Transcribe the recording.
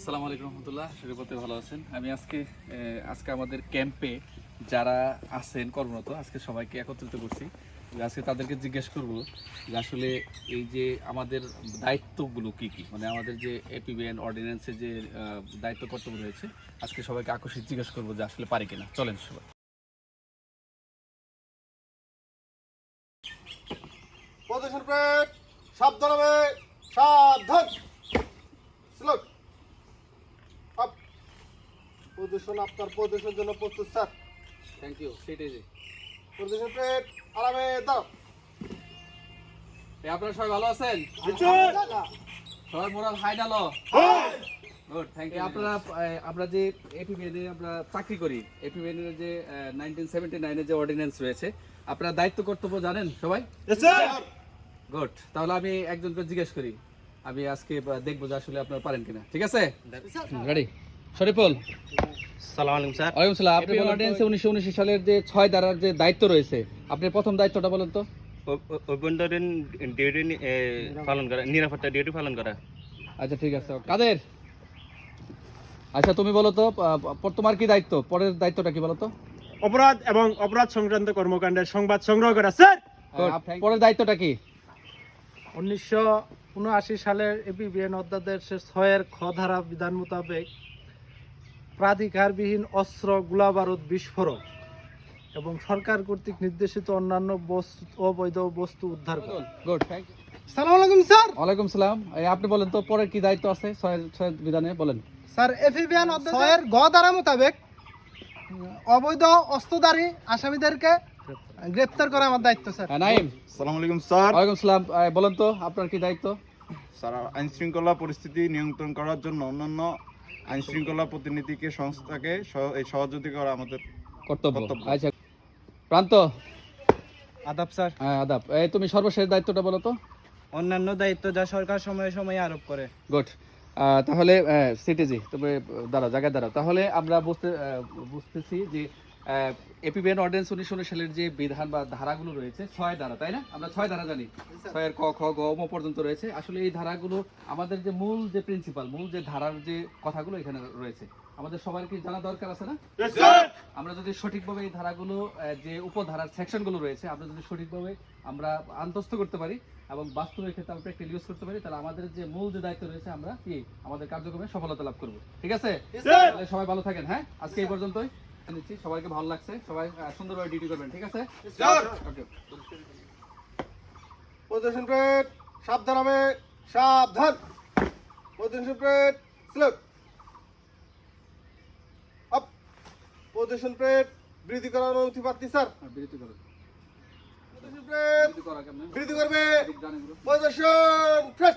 আসসালামু আলাইকুম রহমতুল্লাহ শরীফতে ভালো আছেন। আমি আজকে আজকে আমাদের ক্যাম্পে যারা আছেন কর্মরত, আজকে সবাইকে একত্রিত করছি। আজকে তাদেরকে জিজ্ঞেস করব যে আসলে এই যে আমাদের দায়িত্বগুলো কি কি? মানে আমাদের যে এপিবিএন অর্ডিন্যান্সের যে দায়িত্ব কর্তব্য রয়েছে, আজকে সবাইকে আকস্মিক জিজ্ঞেস করব যে আসলে পারে কিনা। চলেন সবাই। সাবধান সাবধান স্লোট আপ পজিশন আপনার পজিশন জন্য প্রস্তুত স্যার। থ্যাংক ইউ সেটাই যে। পজিশন প্লেট আরামে দাও আপনারা সবাই ভালো আছেন? সবাই মোরাল হাই ডালো। গুড থ্যাংক ইউ আপনারা আমরা যে এপিবিএন এ আমরা চাকরি করি এপিবিএন এর যে নাইনটিন সেভেন্টি নাইনের যে অর্ডিন্যান্স রয়েছে আপনারা দায়িত্ব কর্তব্য জানেন সবাই? গুড তাহলে আমি একজনকে জিজ্ঞেস করি আমি আজকে দেখব যে আসলে আপনারা পারেন কিনা ঠিক আছে? রেডি শরীফুল সালাম আলাইকুম স্যার। ওয়ালাইকুম সালাম। আপনি অর্ডিন্যান্সে সালের যে ছয় ধারার যে দায়িত্ব রয়েছে আপনি প্রথম দায়িত্বটা বলেন তো। অভ্যন্তরীণ ডিউটি পালন করা নিরাপত্তা ডিউটি পালন করা। আচ্ছা ঠিক আছে। কাদের? আচ্ছা তুমি বলো তো তোমার কি দায়িত্ব? পরের দায়িত্বটা কি বলো তো? অপরাধ এবং অপরাধ সংক্রান্ত কর্মকাণ্ডের সংবাদ সংগ্রহ করা স্যার! পরের দায়িত্বটা কি? উনিশশো উনআশি সালের এপিবিএন অধ্যাদেশের ছয়ের খ ধারা বিধান মোতাবেক প্রাধিকারবিহীন অস্ত্র গোলাবারুদ বিস্ফোরক এবং সরকার কর্তৃক নির্দেশিত অন্যান্য বস্তু অবৈধ বস্তু উদ্ধার করা। গুড থ্যাংক ইউ সালাম আলাইকুম স্যার। ওয়ালাইকুম সালাম। আপনি বলেন তো পরের কি দায়িত্ব আছে? ছয়ের ছয়ের বিধানে বলেন। স্যার ছয়ের গ ধারা মোতাবেক অবৈধ অস্ত্রধারী আসামিদেরকে গ্রেপ্তার করা আমার দায়িত্ব স্যার। হ্যাঁ, নাইম সালাম আলাইকুম স্যার। ওয়ালাইকুম সালাম। বলেন তো আপনার কি দায়িত্ব? স্যার আইন শৃঙ্খলা পরিস্থিতি নিয়ন্ত্রণ করার জন্য অন্যান্য আইন শৃঙ্খলা প্রতিনিধিকে সংস্থাকে সহযোগিতা করা আমাদের কর্তব্য। আচ্ছা প্রান্ত। আদাব স্যার। হ্যাঁ আদাব। এই তুমি সর্বশেষ দায়িত্বটা বলো তো। অন্যান্য দায়িত্ব যা সরকার সময়ে সময়ে আরোপ করে। গুড। তাহলে সিটিজি তবে দাঁড়া জায়গায় দাঁড়াও। তাহলে আমরা বুঝতে বুঝতেছি যে এপিবিএন অর্ডিন্যান্স উনিশশো উনিশ সালের যে বিধান বা ধারাগুলো রয়েছে ছয় ধারা তাই না? আমরা ছয় ধারা জানি। ছয়ের ক খ গ ম পর্যন্ত রয়েছে। আসলে এই ধারাগুলো আমাদের যে মূল যে প্রিন্সিপাল মূল যে ধারার যে কথাগুলো এখানে রয়েছে আমাদের সবার কি জানা দরকার আছে না? আমরা যদি সঠিকভাবে এই ধারাগুলো যে উপধারার সেকশনগুলো রয়েছে আমরা যদি সঠিকভাবে আমরা আন্তস্থ করতে পারি এবং বাস্তবের ক্ষেত্রে আমরা প্র্যাকটিক্যাল ইউজ করতে পারি তাহলে আমাদের যে মূল যে দায়িত্ব রয়েছে আমরা কি আমাদের কার্যক্রমে সফলতা লাভ করব। ঠিক আছে? সবাই ভালো থাকেন হ্যাঁ? আজকে এই পর্যন্তই। নিচ্ছি। সবাইকে ভালো লাগছে। সবাই সুন্দরভাবে ডিউটি করবেন ঠিক আছে? পজিশন প্লেট সাবধান হবে সাবধান। Position plate slot up position plate বৃদ্ধি করার অনুমতি প্রার্থী স্যার। বিরতি করুন পজিশন প্লেট বিরতি করা কেমন? বৃদ্ধি করবে। Position fresh